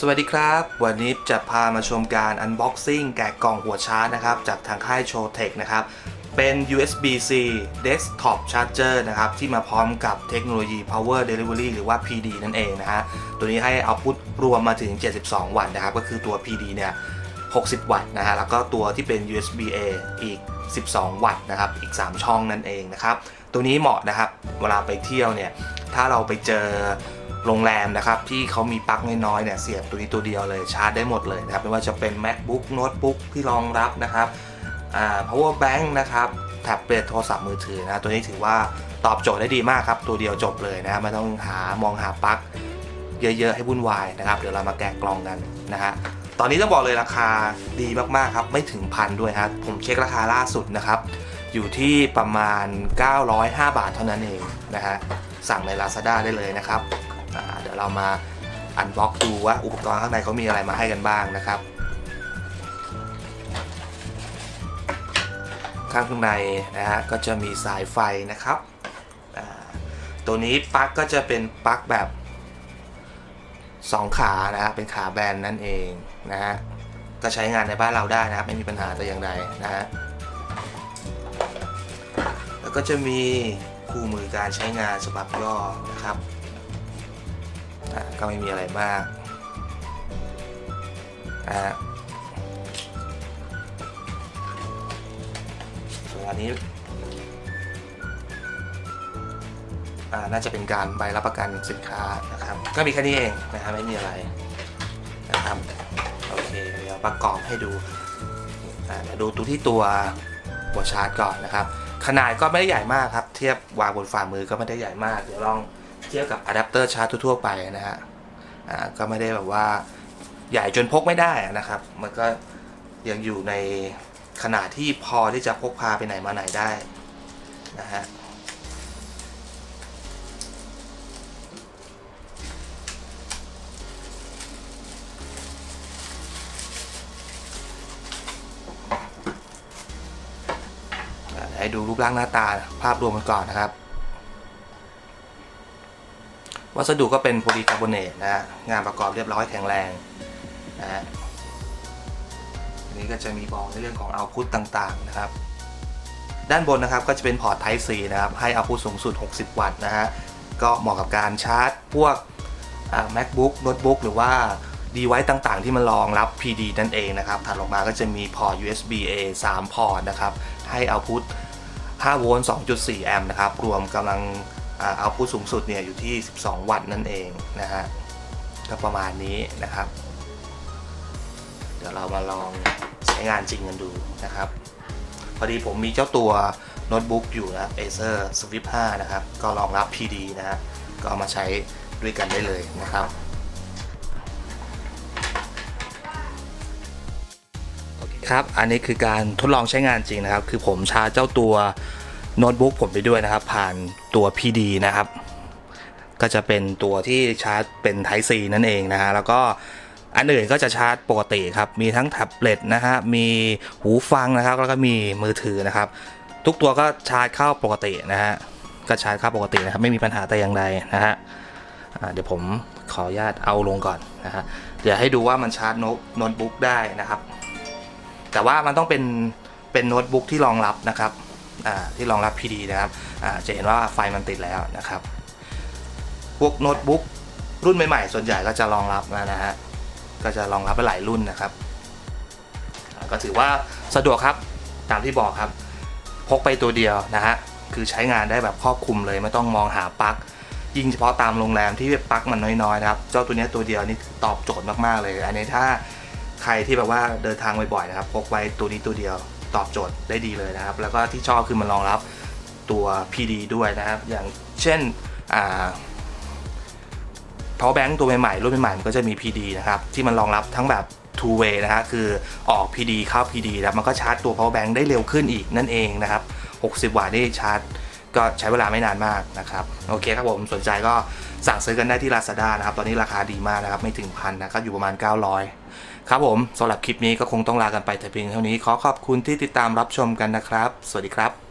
สวัสดีครับ วันนี้จะพามาชมการ Unboxing แกะกล่องหัวชาร์จนะครับ จากทางค่าย s h o t e c h นะครับ เป็น USB-C Desktop Charger นะครับ ที่มาพร้อมกับเทคโนโลยี Power Delivery หรือว่า PD นั่นเองนะฮะ ตัวนี้ให้เอาพุทรวมมาถึง 72 วัตต์นะครับ ก็คือตัว PD เนี่ย 60 วัตต์นะฮะ แล้วก็ตัวที่เป็น USB-A อีก 12 วัตต์นะครับ อีก 3 ช่องนั่นเองนะครับ ตัวนี้เหมาะนะครับ เวลาไปเที่ยวเนี่ย ถ้าเราไปเจอ โรงแรมนะครับที่เขามีปลั๊กน้อยๆเนี่ยเสียบตัวนี้ตัวเดียวเลยชาร์จได้หมดเลยนะครับไม่ว่าจะเป็น macbook notebook ที่รองรับนะครับอ่า power bank นะครับแท็บเล็ตโทรศัพท์มือถือนะตัวนี้ถือว่าตอบโจทย์ได้ดีมากครับตัวเดียวจบเลยนะไม่ต้องหามองหาปลั๊กเยอะๆให้วุ่นวายนะครับเดี๋ยวเรามาแกะกล่องกันนะฮะตอนนี้ต้องบอกเลยราคาดีมากๆครับไม่ถึงพันด้วยครับผมเช็คราคาล่าสุดนะครับอยู่ที่ประมาณ 905 บาทเท่านั้นเองนะฮะสั่งใน Lazada ได้เลยนะครับ อ่าเดี๋ยวเรามาอันบ็อกดูว่าอุปกรณ์ข้างในเขามีอะไรมาให้กันบ้างนะครับ ข้างข้างในนะฮะก็จะมีสายไฟนะครับตัวนี้ปลั๊กก็จะเป็นปลั๊กแบบ 2 ขานะฮะเป็นขาแบนนั่นเองนะฮะก็ใช้งานในบ้านเราได้นะครับ ไม่มีปัญหาแต่อย่างใดนะฮะแล้วก็จะมีคู่มือการใช้งานฉบับย่อนะครับ อ่าก็ไม่มีอะไรมากนะฮะส่วนอันนี้อ่าน่าจะเป็นการใบรับประกันสินค้านะครับ ก็มีแค่นี้เองนะครับไม่มีอะไรนะครับโอเคเดี๋ยวประกอบให้ดูอ่าเดี๋ยวดูตัวที่ตัวหัวชาร์จก่อนนะครับ ขนาดก็ไม่ได้ใหญ่มากครับ เทียบวางบนฝ่ามือก็ไม่ได้ใหญ่มาก เดี๋ยวลอง เทียบกับอะแดปเตอร์ชาร์จทั่วๆไปนะฮะอ่าก็ไม่ได้แบบว่าใหญ่จนพกไม่ได้นะครับ มันก็ยังอยู่ในขนาดที่พอที่จะพกพาไปไหนมาไหนได้นะฮะให้ดูรูปร่างหน้าตาภาพรวมกันก่อนนะครับ วัสดุก็เป็นโพลีคาร์บอเนตนะฮะงานประกอบเรียบร้อยแข็งแรงนะฮะอันนี้ก็จะมีบอกในเรื่องของเอาพุตต่างๆนะครับ ด้านบนนะครับก็จะเป็นพอร์ต Type C นะครับ ให้เอาพุตสูงสุด 60 วัตต์นะฮะก็เหมาะกับการชาร์จพวก macbook notebook หรือว่า device ต่างๆ ที่มันรองรับ PD นั่นเองนะครับ ถัดออกมาก็จะมีพอร์ต USB A 3 พอร์ตนะครับ ให้เอาพุต5โวลต์2.4 แอมป์นะครับ รวมกำลัง เอาพุตสูงสุดเนี่ยอยู่ที่ 12 วัตต์นั่นเองนะฮะก็ประมาณนี้นะครับ เดี๋ยวเรามาลองใช้งานจริงกันดูนะครับ พอดีผมมีเจ้าตัวโน้ตบุ๊กอยู่นะ Acer Swift 5 นะครับ ก็รองรับ PD นะฮะก็เอามาใช้ด้วยกันได้เลยนะครับคครับ อันนี้คือการทดลองใช้งานจริงนะครับ คือผมชาร์จเจ้าตัว โน้ตบุ๊กผมไปด้วยนะครับ ผ่านตัว PD นะครับ ก็จะเป็นตัวที่ชาร์จเป็น Type C นั่นเองนะฮะแล้วก็อันอื่นก็จะชาร์จปกติครับ มีทั้งแท็บเล็ตนะฮะมีหูฟังนะครับ แล้วก็มีมือถือนะครับ ทุกตัวก็ชาร์จเข้าปกตินะฮะก็ชาร์จเข้าปกตินะครับ ไม่มีปัญหาแต่อย่างใดนะฮะเดี๋ยวผมขออนุญาตเอาลงก่อนนะฮะเดี๋ยวให้ดูว่ามันชาร์จโน้ตโน้ตบุ๊กได้นะครับ แต่ว่ามันต้องเป็นเป็นโน้ตบุ๊กที่รองรับนะครับ ที่รองรับ PD นะครับจะเห็นว่าไฟมันติดแล้วนะครับ พวกโน้ตบุ๊กรุ่นใหม่ๆ ส่วนใหญ่ก็จะรองรับนะฮะก็จะรองรับไปหลายรุ่นนะครับ ก็ถือว่าสะดวกครับตามที่บอกครับ พกไปตัวเดียวนะฮะคือใช้งานได้แบบครอบคลุมเลยไม่ต้องมองหาปลั๊กยิ่งเฉพาะตามโรงแรมที่ปลั๊กมันน้อยๆนะครับเจ้าตัวนี้ตัวเดียวนี่ตอบโจทย์มากๆเลย อันนี้ถ้าใครที่แบบว่าเดินทางบ่อยๆนะครับพกไว้ตัวนี้ตัวเดียว ตอบโจทย์ได้ดีเลยนะครับ แล้วก็ที่ชอบคือมันรองรับตัว PD ด้วยนะครับ อย่างเช่นอ่า power bank ตัวใหม่ๆ รุ่นใหม่ๆมันก็จะมี PD นะครับ ที่มันรองรับทั้งแบบ two way นะฮะคือออก PD เข้า PD แล้วมันก็ชาร์จตัว power bank ได้เร็วขึ้นอีกนั่นเองนะครับ 60 วัตต์นี่ชาร์จ ก็ใช้เวลาไม่นานมากนะครับ โอเคครับผมสนใจก็สั่งซื้อกันได้ที่ Lazada นะครับ ตอนนี้ราคาดีมากนะครับ ไม่ถึงพันนะก็อยู่ประมาณ 900 ครับผมสำหรับคลิปนี้ก็คงต้องลากันไปแต่เพียงเท่านี้ขอขอบคุณที่ติดตามรับชมกันนะครับ สวัสดีครับ